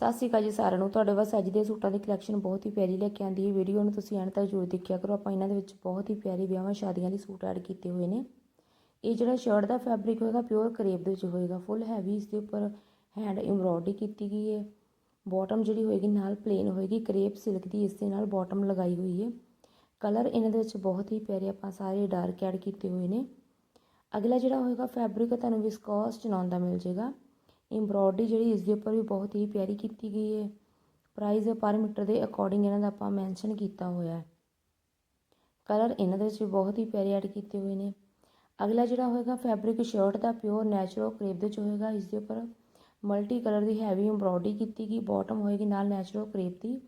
ਸਤਿ ਸ਼੍ਰੀ ਅਕਾਲ ਜੀ ਸਾਰਿਆਂ ਨੂੰ। ਤੁਹਾਡੇ ਵਾਸਤੇ ਅੱਜ ਦੇ ਸੂਟਾਂ ਦੀ ਕਲੈਕਸ਼ਨ ਬਹੁਤ ਹੀ ਪਿਆਰੀ ਲੈ ਕੇ ਆਂਦੀ ਹੈ। ਵੀਡੀਓ ਨੂੰ ਤੁਸੀਂ ਐਂਡ ਤੱਕ ਜ਼ਰੂਰ ਦੇਖਿਆ ਕਰੋ। ਆਪਾਂ ਇਹਨਾਂ ਦੇ ਵਿੱਚ ਬਹੁਤ ਹੀ ਪਿਆਰੀ ਵਿਆਹਾਂ ਸ਼ਾਦੀਆਂ ਲਈ ਸੂਟ ਐਡ ਕੀਤੇ ਹੋਏ ਨੇ। ਇਹ ਜਿਹੜਾ ਸ਼ਰਟ ਦਾ ਫੈਬਰਿਕ ਹੋਏਗਾ ਪਿਓਰ ਕਰੇਪ ਦੇ ਵਿੱਚ ਹੋਏਗਾ। ਫੁੱਲ ਹੈਵੀ ਇਸ ਦੇ ਉੱਪਰ ਹੈਂਡ ਐਮਬ੍ਰੋਇਡਰੀ ਕੀਤੀ ਗਈ ਹੈ। ਬਾਟਮ ਜਿਹੜੀ ਹੋਏਗੀ, ਨਾਲ ਪਲੇਨ ਹੋਏਗੀ। ਕਰੇਪ ਸਿਲਕ ਦੀ ਇਸ ਦੇ ਨਾਲ ਬਾਟਮ ਲਗਾਈ ਹੋਈ ਹੈ। ਕਲਰ ਇਹਨਾਂ ਦੇ ਵਿੱਚ ਬਹੁਤ ਹੀ ਪਿਆਰੇ ਆਪਾਂ ਸਾਰੇ ਡਾਰਕ ਐਡ ਕੀਤੇ ਹੋਏ ਨੇ। ਅਗਲਾ ਜਿਹੜਾ ਹੋਏਗਾ ਫੈਬਰਿਕ ਤੁਹਾਨੂੰ ਵਿਸਕੋਸ ਚਨਾਉਣ ਦਾ ਮਿਲ ਜਾਏਗਾ। ਐਮਬ੍ਰੋਇਡਰੀ ਜਿਹੜੀ ਇਸ ਦੇ ਉੱਪਰ ਵੀ ਬਹੁਤ ਹੀ ਪਿਆਰੀ ਕੀਤੀ ਗਈ ਹੈ। ਪ੍ਰਾਈਸ ਪਰ ਮੀਟਰ ਦੇ ਅਕੋਰਡਿੰਗ ਇਹਨਾਂ ਦਾ ਆਪਾਂ ਮੈਂਸ਼ਨ ਕੀਤਾ ਹੋਇਆ ਹੈ। ਕਲਰ ਇਹਨਾਂ ਦੇ ਵਿੱਚ ਵੀ ਬਹੁਤ ਹੀ ਪਿਆਰੇ ਐਡ ਕੀਤੇ ਹੋਏ ਨੇ। ਅਗਲਾ ਜਿਹੜਾ ਹੋਏਗਾ ਫੈਬਰਿਕ ਸ਼ਰਟ ਦਾ ਪਿਓਰ ਨੈਚੁਰਲ ਕਰੇਪ ਦੇ ਵਿੱਚ ਹੋਏਗਾ। ਇਸ ਦੇ ਉੱਪਰ ਮਲਟੀ ਕਲਰ ਦੀ ਹੈਵੀ ਐਮਬ੍ਰੋਇਡਰੀ ਕੀਤੀ ਗਈ ਬਾਟਮ ਹੋਏਗੀ ਨਾਲ ਨੈਚੁਰਲ ਕਰੇਪ ਦੀ।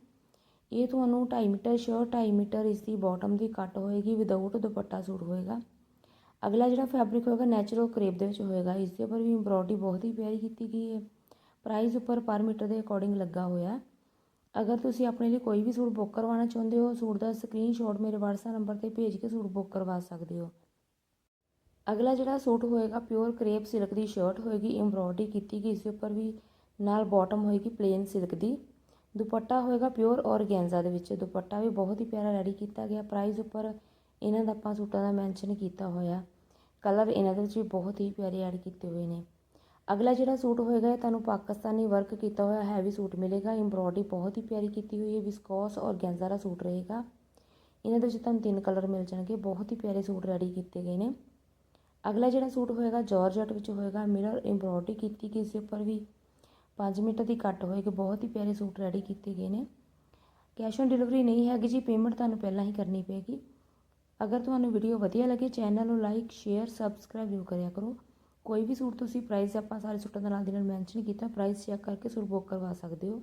ਇਹ ਤੁਹਾਨੂੰ 2.5 ਮੀਟਰ ਸ਼ਰਟ 2.5 ਮੀਟਰ ਇਸ ਦੀ ਬਾਟਮ ਦੀ ਕੱਟ ਹੋਏਗੀ। ਵਿਦਆਊਟ ਦੁਪੱਟਾ ਸੂਟ ਹੋਏਗਾ। ਅਗਲਾ ਜਿਹੜਾ ਫੈਬਰਿਕ ਹੋਏਗਾ ਨੈਚੁਰਲ ਕਰੇਪ ਦੇ ਵਿੱਚ ਹੋਏਗਾ ਇਸ ਦੇ ਉੱਪਰ ਵੀ ਐਮਬ੍ਰੋਇਡਰੀ ਬਹੁਤ ਹੀ ਪਿਆਰੀ ਕੀਤੀ ਗਈ ਹੈ। ਪ੍ਰਾਈਸ ਉੱਪਰ ਪਰ ਮੀਟਰ ਦੇ ਅਕੋਰਡਿੰਗ ਲੱਗਾ ਹੋਇਆ। ਹੈ ਅਗਰ ਤੁਸੀਂ ਆਪਣੇ ਲਈ ਕੋਈ ਵੀ ਸੂਟ ਬੁੱਕ ਕਰਵਾਉਣਾ ਚਾਹੁੰਦੇ ਹੋ, ਸੂਟ ਦਾ ਸਕਰੀਨਸ਼ਾਟ ਮੇਰੇ WhatsApp ਨੰਬਰ ਤੇ ਭੇਜ ਕੇ ਸੂਟ ਬੁੱਕ ਕਰਵਾ ਸਕਦੇ ਹੋ। ਅਗਲਾ ਜਿਹੜਾ ਸੂਟ ਹੋਏਗਾ ਪਿਓਰ ਕਰੇਪ ਸਿਲਕ ਦੀ ਸ਼ਰਟ ਹੋਏਗੀ ਐਮਬ੍ਰੋਇਡਰੀ ਕੀਤੀ ਗਈ ਇਸ ਦੇ ਉੱਪਰ ਵੀ ਨਾਲ ਬਾਟਮ ਹੋਏਗੀ ਪਲੇਨ ਸਿਲਕ ਦੀ। ਦੁਪੱਟਾ ਹੋਏਗਾ ਪਿਓਰ ਔਰਗੈਂਜ਼ਾ ਦੇ ਵਿੱਚ, ਦੁਪੱਟਾ ਵੀ ਬਹੁਤ ਹੀ ਪਿਆਰਾ ਰੈਡੀ ਕੀਤਾ ਗਿਆ। ਪ੍ਰਾਈਸ ਉੱਪਰ ਇਹਨਾਂ ਦਾ ਆਪਾਂ ਸੂਟਾਂ ਦਾ ਮੈਂਸ਼ਨ ਕੀਤਾ ਹੋਇਆ। ਕਲਰ ਇਹਨਾਂ ਦੇ ਵਿੱਚ ਵੀ ਬਹੁਤ ਹੀ ਪਿਆਰੇ ਐਡ ਕੀਤੇ ਹੋਏ ਨੇ। ਅਗਲਾ ਜਿਹੜਾ ਸੂਟ ਹੋਏਗਾ, ਇਹ ਤੁਹਾਨੂੰ ਪਾਕਿਸਤਾਨੀ ਵਰਕ ਕੀਤਾ ਹੋਇਆ ਹੈਵੀ ਸੂਟ ਮਿਲੇਗਾ। ਐਮਬ੍ਰੋਇਡਰੀ ਬਹੁਤ ਹੀ ਪਿਆਰੀ ਕੀਤੀ ਹੋਈ ਹੈ ਵਿਸਕੋਸ ਔਰਗੈਂਜ਼ਾ ਦਾ ਸੂਟ ਰਹੇਗਾ। ਇਹਨਾਂ ਦੇ ਵਿੱਚ ਤੁਹਾਨੂੰ ਤਿੰਨ ਕਲਰ ਮਿਲ ਜਾਣਗੇ। ਬਹੁਤ ਹੀ ਪਿਆਰੇ ਸੂਟ ਰੈਡੀ ਕੀਤੇ ਗਏ ਨੇ। ਅਗਲਾ ਜਿਹੜਾ ਸੂਟ ਹੋਏਗਾ ਜਾਰਜਟ ਵਿੱਚ ਹੋਏਗਾ। ਮਿਰਰ ਐਮਬ੍ਰੋਇਡਰੀ ਕੀਤੀ ਗਈ ਇਸ ਦੇ ਉੱਪਰ ਵੀ। 5 ਮੀਟਰ ਦੀ ਕੱਟ ਹੋਏਗੀ। ਬਹੁਤ ਹੀ ਪਿਆਰੇ ਸੂਟ ਰੈਡੀ ਕੀਤੇ ਗਏ ਨੇ। ਕੈਸ਼ ਔਨ ਡਿਲੀਵਰੀ ਨਹੀਂ ਹੈਗੀ ਜੀ। ਪੇਮੈਂਟ ਤੁਹਾਨੂੰ ਪਹਿਲਾਂ ਹੀ ਕਰਨੀ ਪਏਗੀ। ਅਗਰ ਤੁਹਾਨੂੰ ਵੀਡੀਓ ਵਧੀਆ ਲੱਗੇ ਚੈਨਲ ਨੂੰ ਲਾਈਕ ਸ਼ੇਅਰ ਸਬਸਕ੍ਰਾਈਬ ਜ਼ਰੂਰ ਕਰਿਆ ਕਰੋ। ਕੋਈ ਵੀ ਸੂਟ ਤੁਸੀਂ ਪ੍ਰਾਈਸ ਆਪਾਂ ਸਾਰੇ ਸੂਟਾਂ ਦਾ ਨਾਲ ਦੀ ਨਾਲ ਮੈਂਸ਼ਨ ਕੀਤਾ ਪ੍ਰਾਈਸ ਚੈੱਕ ਕਰਕੇ ਸੂਟ ਬੁੱਕ ਕਰਵਾ ਸਕਦੇ ਹੋ।